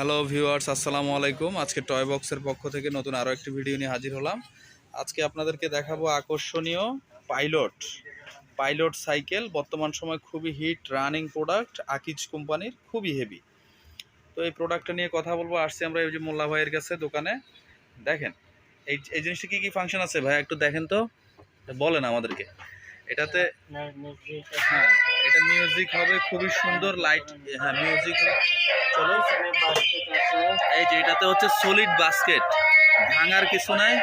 Hello viewers, আসসালামু আলাইকুম। আজকে টয় বক্সের পক্ষ থেকে নতুন আরও একটি ভিডিও নিয়ে হাজির হলাম। আজকে আপনাদেরকে দেখাবো আকর্ষণীয় পাইলট পাইলট সাইকেল বর্তমান সময় খুবই হিট রানিং প্রোডাক্ট আকিজ কোম্পানির, খুবই হেভি তো এই প্রোডাক্টটা নিয়ে কথা বলব, আসছি আমরা এই যে মোল্লা ভাইয়ের কাছে দোকানে। দেখেন, এই এই জিনিসটা কী কী ফাংশন আছে ভাই? একটু দেখেন তো, বলেন আমাদেরকে। এটাতে এটা মিউজিক হবে, খুবই সুন্দর লাইট হ্যাঁ মিউজিক চলো। এই যে এটাতে হচ্ছে সলিড বাস্কেট ভাঙার কিছু নাই।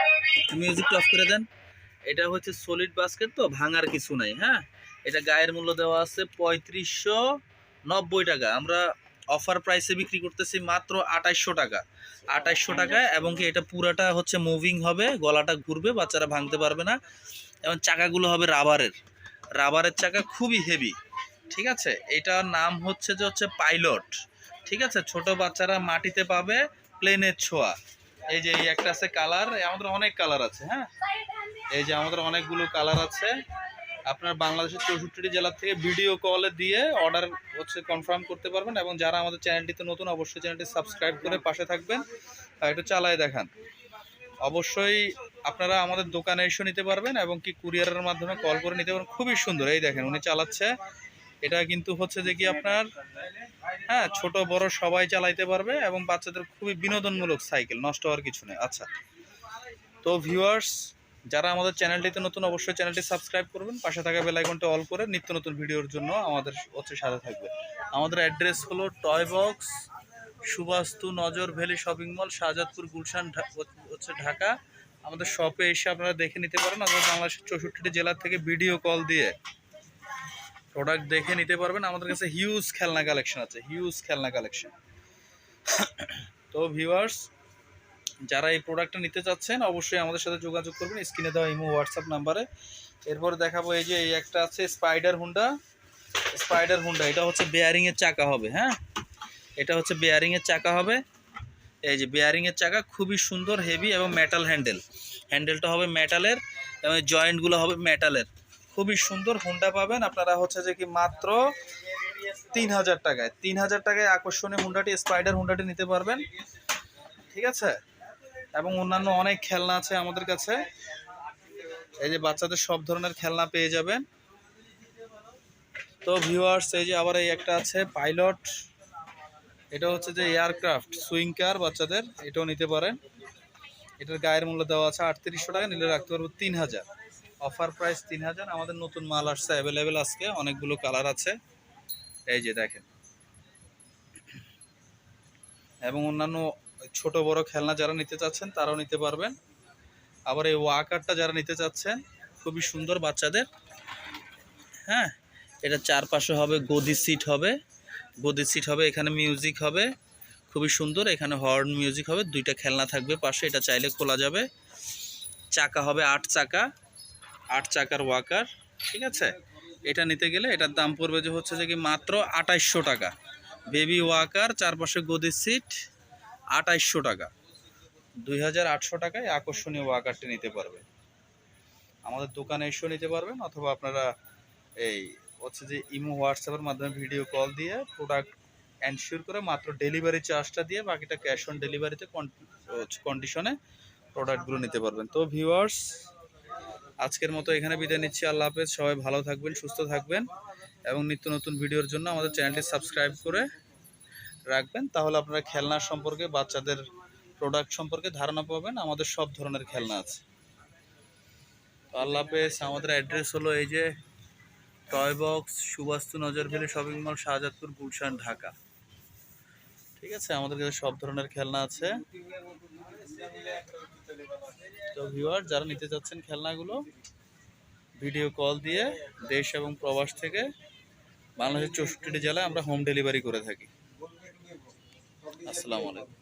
মিউজিক অফ করে দেন। এটা হচ্ছে সলিড বাস্কেট তো, ভাঙার কিছু নাই হ্যাঁ? এটা গায়ের মূল্য দেওয়া আছে পঁয়ত্রিশশো নব্বই টাকা। আমরা অফার প্রাইসে বিক্রি করতেছি মাত্র আঠাইশশো টাকা। আঠাইশশো টাকায় এবং কি এটা পুরাটা হচ্ছে মুভিং হবে গলাটা ঘুরবে বাচ্চারা ভাঙতে পারবে না। এবং চাকাগুলো হবে রাবারের। রাবারের চাকা খুবই হেভি ঠিক আছে? এটার নাম হচ্ছে যে হচ্ছে পাইলট ঠিক আছে? ছোট বাচ্চারা মাটিতে পাবে প্লেনের ছোঁয়া। এই যে এই একটা আছে কালার আমাদের অনেক কালার আছে হ্যাঁ? এই যে আমাদের অনেকগুলো কালার আছে। আপনার বাংলাদেশের চৌষট্টি জেলার থেকে ভিডিও কলে দিয়ে অর্ডার হচ্ছে কনফার্ম করতে পারবেন এবং যারা আমাদের চ্যানেলটিতে নতুন, অবশ্যই চ্যানেলটি সাবস্ক্রাইব করে পাশে থাকবেন। একটু চালায় দেখান। অবশ্যই আপনারা আমাদের দোকানে এসে নিতে পারবেন এবং কি কুরিয়ারের মাধ্যমে কল করে নিতে পারবেন। খুবই সুন্দর। এই দেখেন, উনি চালাচ্ছে। এটা কিন্তু হচ্ছে যে কি আপনার হ্যাঁ ছোট, বড় সবাই চালাইতে পারবে এবং বাচ্চাদের খুবই বিনোদনমূলক সাইকেল, নষ্ট হওয়ার কিছু নেই। আচ্ছা। তো ভিউয়ার্স যারা আমাদের চ্যানেলটিতে নতুন, অবশ্যই চ্যানেলটি সাবস্ক্রাইব করবেন, পাশে থাকা বেল আইকনটা অল করে নিত্য নতুন ভিডিওর জন্য আমাদের হচ্ছে সাথে থাকবে। আমাদের অ্যাড্রেস হলো Toy Box Subastu Nazar Valley shopping mall Shahjadpur Gulshan হচ্ছে ঢাকা। আমাদের শপে এসে আপনারা দেখে নিতে পারেন অথবা বাংলাদেশের চৌষট্টিটি জেলা থেকে ভিডিও কল দিয়ে প্রোডাক্ট দেখে নিতে পারবেন। আমাদের কাছে হিউজ খেলনা কালেকশন আছে হিউজ খেলনা কালেকশন তো ভিউয়ার্স যারা এই প্রোডাক্টটা নিতে চাচ্ছেন, অবশ্যই আমাদের সাথে যোগাযোগ করবেন। স্ক্রিনে দেওয়া ইমো হোয়াটসঅ্যাপ নাম্বারে এরপরে দেখাবো এই যে এই একটা আছে স্পাইডার হুন্ডা স্পাইডার হুন্ডা এটা হচ্ছে বেয়ারিংয়ের চাকা হবে হ্যাঁ? এটা হচ্ছে বেয়ারিংয়ের চাকা হবে। এই যে বেয়ারিংয়ের চাকা খুবই সুন্দর হেভি এবং মেটাল হ্যান্ডেল হ্যান্ডেলটা হবে মেটালের এবং জয়েন্টগুলো হবে মেটালের খুবই সুন্দর হুন্ডা পাবেন। আপনারা হচ্ছে যে কি মাত্র তিন হাজার টাকায়। তিন হাজার টাকায় আকর্ষণীয় হুন্ডাটি স্পাইডার হুন্ডাটি নিতে পারবেন। ঠিক আছে? এবং অন্যান্য অনেক খেলনা আছে আমাদের কাছে। এই যে বাচ্চাদের সব ধরনের খেলনা পেয়ে যাবেন। তো ভিউয়ার্স এই যে আবার এই একটা আছে পাইলট এটা হচ্ছে যে এয়ারক্রাফট সুইং কার বাচ্চাদের, এটাও নিতে পারেন। এটার গায়ের মূল্য দেওয়া আছে আটত্রিশশো টাকা, নিলে রাখতে পারব তিন হাজার অফার প্রাইস তিন হাজার আমাদের নতুন মাল আসছে অ্যাভেলেবেল আজকে, অনেকগুলো কালার আছে। এই যে দেখেন। এবং অন্যান্য ছোট বড় খেলনা যারা নিতে চাচ্ছেন, তারাও নিতে পারবেন। আবার এই ওয়াকারটা যারা নিতে চাচ্ছেন, খুবই সুন্দর বাচ্চাদের। হ্যাঁ এটা চারপাশে হবে, গদি সিট হবে। গদি সিট হবে, এখানে মিউজিক হবে। খুবই সুন্দর, এখানে হর্ন মিউজিক হবে, দুইটা খেলনা থাকবে পাশে, এটা চাইলে খোলা যাবে। চাকা হবে আট চাকা, আট চাকার ওয়াকার ঠিক আছে? এটা নিতে গেলে এটার দাম পড়বে যে হচ্ছে যে কি মাত্র আঠাইশশো টাকা। বেবি ওয়াকার চারপাশে গদি সিট আঠাইশশো টাকা। দুই হাজার আটশো টাকায় আকর্ষণীয় ওয়াকারটি নিতে পারবে। আমাদের দোকানে এসেও নিতে পারবেন অথবা আপনারা এই হচ্ছে যে ইমো, হোয়াটসঅ্যাপের মাধ্যমে ভিডিও কল দিয়ে প্রোডাক্ট এনশিওর করে মাত্র ডেলিভারি চার্জটা দিয়ে বাকিটা ক্যাশ অন ডেলিভারিতে কন্ডিশনে প্রোডাক্টগুলো নিতে পারবেন। তো ভিউয়ার্স, আজকের মতো এখানে বিদায় নিচ্ছি। আল্লাহ হাফেজ। সবাই ভালো থাকবেন, সুস্থ থাকবেন এবং নিত্য নতুন ভিডিওর জন্য আমাদের চ্যানেলটি সাবস্ক্রাইব করে রাখবেন, তাহলে আপনারা খেলনার সম্পর্কে, বাচ্চাদের প্রোডাক্ট সম্পর্কে ধারণা পাবেন, আমাদের সব ধরনের খেলনা আছে। তো আল্লাহ হাফেজ, আমাদের অ্যাড্রেস হলো এই যে টয় বক্স সুবাস্তু নজরভেলি শপিং মল শাহজাদপুর, গুলশান, ঢাকা। ঠিক আছে, আমাদের কাছে সব ধরনের খেলনা আছে। তো ভিউয়ার যারা নিতে চাচ্ছেন খেলনাগুলো ভিডিও কল দিয়ে দেশ এবং প্রবাস থেকে বাংলাদেশের চৌষট্টিটি জেলায় আমরা হোম ডেলিভারি করে থাকি। আসসালামু আলাইকুম।